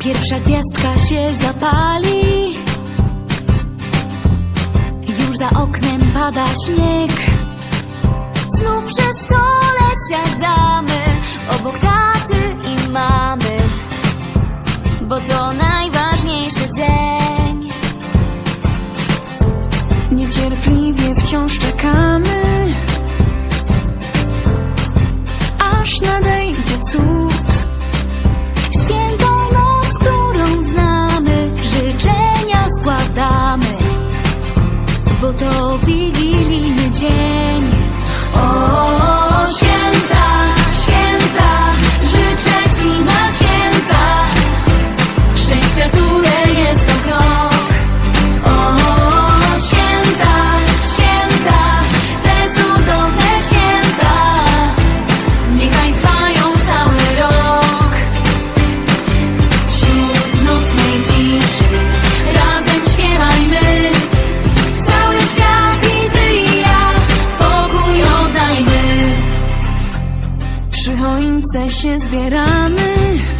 Pierwsza gwiazdka się zapali. Już za oknem pada śnieg. Znów przy stole siadamy. Obok taty i mamy. Bo to najważniejszy dzień. Niecierpliwie wciąż czekamy, Sige. słońce się zbieramy.